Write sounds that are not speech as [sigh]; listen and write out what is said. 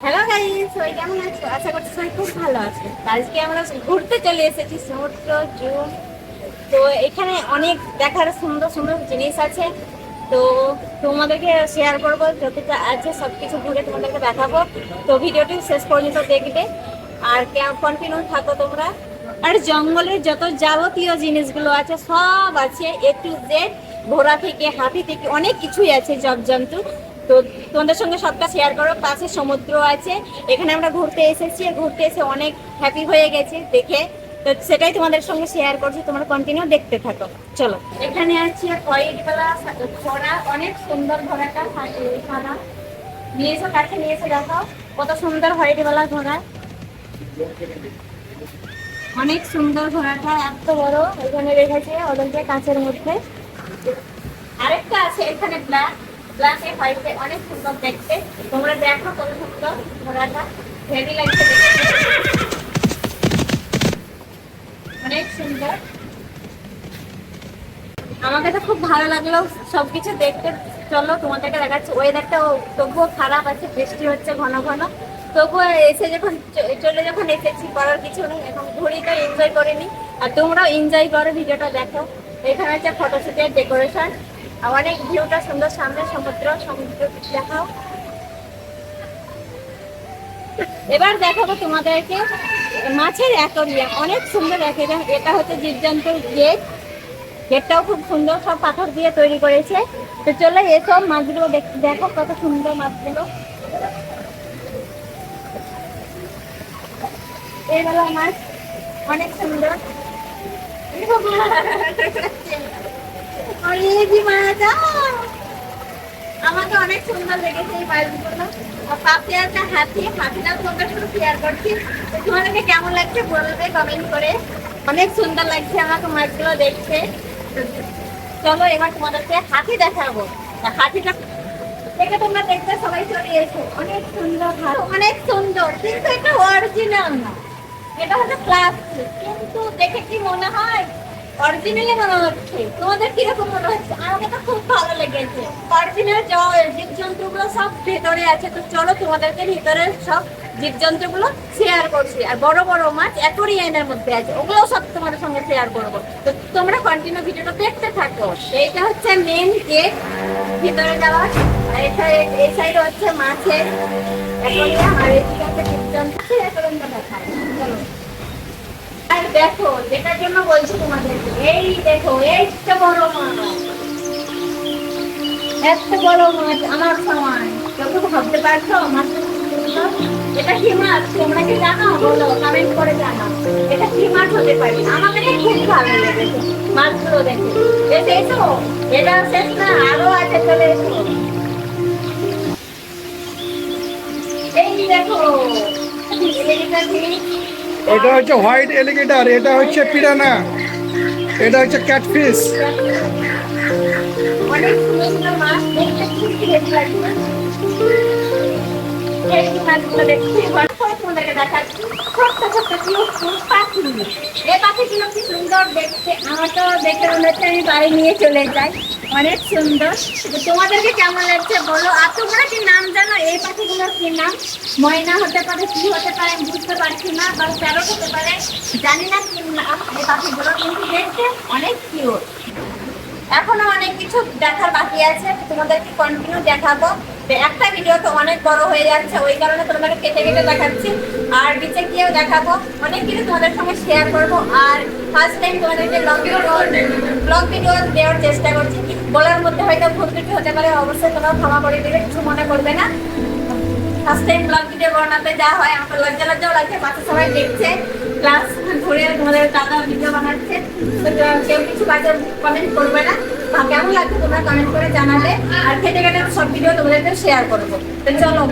Hello guys সবাই কেমন আছো? আশা করছি সবাই খুব ভালো আছে। আজকে আমরা ঘুরতে চলে এসেছি সমুদ্র জু তো এখানে অনেক দেখার সুন্দর সুন্দর জিনিস আছে। তো তোমাদেরকে শেয়ার করব, যতটা আছে সব কিছু ঘুরে তোমাদেরকে দেখাবো। তো ভিডিওটি শেষ পর্যন্ত দেখবে। আর কন্টিনিউ থাকো তোমরা। আর জঙ্গলের যত যাবতীয় জিনিসগুলো আছে, সব আছে এ টু জেড ঘোড়া থেকে হাতি থেকে অনেক কিছুই আছে জবজন্তু তো তোমাদের সঙ্গে সবটা শেয়ার করো, পাশে সমুদ্র আছে, এখানে আমরা ঘুরতে এসেছি ঘুরতে এসে অনেক হ্যাপি হয়ে গেছে দেখে। তো সেটাই তোমাদের সঙ্গে শেয়ার করছি, তোমরা কন্টিনিউ দেখতে থাকো। চলো। এখানে আছে কয়েকবেলা ঘোড়া অনেক সুন্দর ঘোড়াটা খানা নিয়ে এসো কাছে নিয়ে এসে দেখাও। কত সুন্দর হোয়াইটবেলা ঘোড়া অনেক সুন্দর ঘোড়াটা এত বড়। এখানে রেখেছে ওদেরকে কাঁচের মধ্যে। আরেকটা আছে, এখানে ব্ল্যাক ব্ল্যাকে হোয়াইটে অনেক সুন্দর দেখতে। তোমরা দেখো কত সুন্দর ঘোড়াটা। হেভি লাগছে অনেক সুন্দর। আমাকে তো খুব ভালো লাগল সবকিছু দেখতে। চলো, তোমাদেরকে দেখাচ্ছি। ওয়েদারটা তবুও খারাপ আছে, বৃষ্টি হচ্ছে ঘন ঘন। তবুও এসে যখন চলে যখন এসেছি, করার কিছু নেই। এখন ঘুরি এনজয় করে নি আর তোমরাও এনজয় করো, ভিডিওটা দেখো। এখানে হচ্ছে ফটোশুটের ডেকোরেশন অনেক ভিউটা সুন্দর সামনে সমুদ্র সমুদ্র দেখাও। এবার দেখাবো তোমাদেরকে মাছের অ্যাকোরিয়াম অনেক সুন্দর অ্যাকোরিয়াম এটা হচ্ছে জীবজন্তুর গেট। গেটটাও খুব সুন্দর, সব পাথর দিয়ে তৈরি করেছে। তো চলো এসব মাছগুলো দেখ- কত সুন্দর মাছগুলো। এইগুলো মাছ অনেক সুন্দর! [laughs] আমাকে অনেক সুন্দর তোমাদের সাথে লাগছে বলবে কমেন্ট করে। দেখতে। চলো এবার তোমাদেরকে হাতি দেখাবো। হাতিটা দেখে তোমরা দেখতে সবাই চলে এসো। অনেক সুন্দর অনেক সুন্দর, কিন্তু এটা অরিজিনাল না। এটা হচ্ছে প্লাস্টিক কিন্তু দেখে কি মনে হয়? অরিজিনালি মনে হচ্ছে। তোমাদের কীরকম মনে হচ্ছে? আমাকে তো খুব ভালো লেগেছে। অরিজিনাল জীবজন্তুগুলো সব ভেতরে আছে। তো চলো তোমাদেরকে ভিতরে সব জীবজন্তুগুলো শেয়ার করছি। আর বড় বড় মাছ অ্যাকোরিয়ামের মধ্যে আছে ওগুলো সব তোমাদের সঙ্গে শেয়ার করব। তো তোমরা কন্টিনিউ ভিডিওটা দেখতে থাকো। এইটা হচ্ছে মেন গেট ভিতরে যাওয়ার আর এটা এই সাইডে হচ্ছে মাছের অ্যাকোরিয়াম আর এইদিকে হচ্ছে জীবজন্তু। অ্যাকোরিয়ামটা দেখায় চলো। আর দেখো, যেটার জন্য বলছি তোমাদেরকে, এই দেখো, এই তো বড় মাছ। আমার সমান ভাবতে পারছ এটা কি মাছ? তোমরা কি জানো? বলো কমেন্ট করে জানো এটা কি মাছ হতে পারে? আমাকে না খুব ভালো লেগেছে মাছগুলো দেখে। এসো এটা শেষ না, আরও আছে, চলে এসো। এই দেখো এটা হচ্ছে হোয়াইট এলিগেটার এটা হচ্ছে পিরানা এটা হচ্ছে ক্যাটফিস মাছ দেখতে তোমাদেরকে দেখাচ্ছি ছোট্ট ছোট্ট কিউট কিউট পাখি এই পাখিগুলো কি সুন্দর দেখতে। আমার তো দেখে মনে হচ্ছে আমি বাড়ি নিয়ে চলে যাই। অনেক সুন্দর। তোমাদেরকে কেমন লাগছে বলো? আর তোমরা কি নাম জানো? এই পাখিগুলোর কি নাম? ময়না হতে পারে, কি হতে পারে, আমি বুঝতে পারছি না, বা প্যারট হতে পারে। জানি না কি নাম এই পাখিগুলো কিন্তু দেখতে অনেক কিউট এখনও অনেক কিছু দেখার বাকি আছে। তোমাদেরকে কন্টিনিউ দেখাবো। একটা ভিডিও তো অনেক বড় হয়ে যাচ্ছে, ওই কারণে তোমাদেরকে কেটে কেটে দেখাচ্ছি। আর নিচে গিয়েও দেখাবো। অনেক কিছু তোমাদের সঙ্গে শেয়ার করব। আর ফার্স্ট টাইম তোমাদেরকে ব্লগ ভিডিও ব্লগ ভিডিও দেওয়ার চেষ্টা করছি, বলার মধ্যে হয়তো ভুল ত্রুটি হতে পারে, অবশ্যই তোমরা ক্ষমা করে দেবে, কিছু মনে করবে না। ফার্স্ট টাইম ব্লগ ভিডিও বানাতে যা হয়, আমাকে লজ্জা লজ্জাও লাগছে পাশে সবাই দেখছে। ক্লাস ঘুরে তোমাদের দাদা ভিডিও বানাচ্ছে। তো কেউ কিছু বাজে কমেন্ট করবে না। কেমন লাগছে তোমরা কমেন্ট করে জানালে? আর খেতে খেতে সব ভিডিও তোমাদেরকে শেয়ার করব। চলো